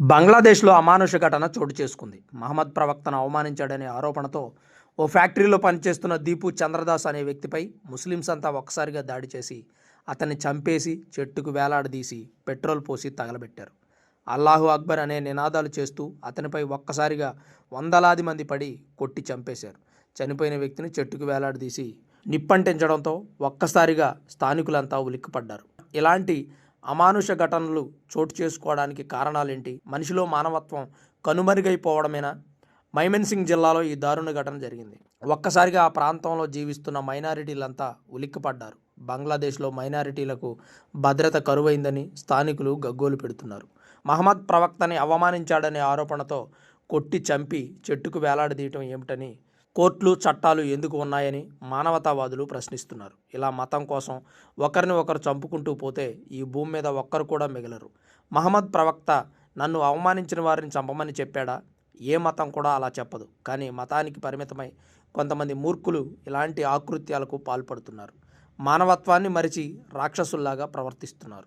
బంగ్లాదేశ్లో అమానుష ఘటన చోటు చేసుకుంది. మహమ్మద్ ప్రవక్తను అవమానించాడనే ఆరోపణతో ఓ ఫ్యాక్టరీలో పనిచేస్తున్న దీపు చంద్రదాస్ అనే వ్యక్తిపై ముస్లిమ్స్ అంతా ఒక్కసారిగా దాడి చేసి అతన్ని చంపేసి చెట్టుకు వేలాడదీసి పెట్రోల్ పోసి తగలబెట్టారు. అల్లాహు అక్బర్ అనే నినాదాలు చేస్తూ అతనిపై ఒక్కసారిగా వందలాది మంది పడి కొట్టి చంపేశారు. చనిపోయిన వ్యక్తిని చెట్టుకు వేలాడదీసి నిప్పంటించడంతో ఒక్కసారిగా స్థానికులంతా ఉలిక్కిపడ్డారు. ఇలాంటి అమానుష ఘటనలు చోటు చేసుకోవడానికి కారణాలేంటి? మనిషిలో మానవత్వం కనుమరుగైపోవడమేనా? మైమెన్సింగ్ జిల్లాలో ఈ దారుణ ఘటన జరిగింది. ఒక్కసారిగా ఆ ప్రాంతంలో జీవిస్తున్న మైనారిటీలంతా ఉలిక్కిపడ్డారు. బంగ్లాదేశ్లో మైనారిటీలకు భద్రత కరువైందని స్థానికులు గగ్గోలు పెడుతున్నారు. మహమ్మద్ ప్రవక్తని అవమానించాడనే ఆరోపణతో కొట్టి చంపి చెట్టుకు వేలాడదీయటం ఏమిటని కోర్టులు చట్టాలు ఎందుకు ఉన్నాయని మానవతావాదులు ప్రశ్నిస్తున్నారు. ఇలా మతం కోసం ఒకరిని ఒకరు చంపుకుంటూ పోతే ఈ భూమి మీద ఒక్కరు కూడా మిగలరు. మహమ్మద్ ప్రవక్త నన్ను అవమానించిన వారిని చంపమని చెప్పాడా? ఏ మతం కూడా అలా చెప్పదు. కానీ మతానికి పరిమితమై కొంతమంది మూర్ఖులు ఇలాంటి ఆకృత్యాలకు పాల్పడుతున్నారు. మానవత్వాన్ని మరిచి రాక్షసుల్లాగా ప్రవర్తిస్తున్నారు.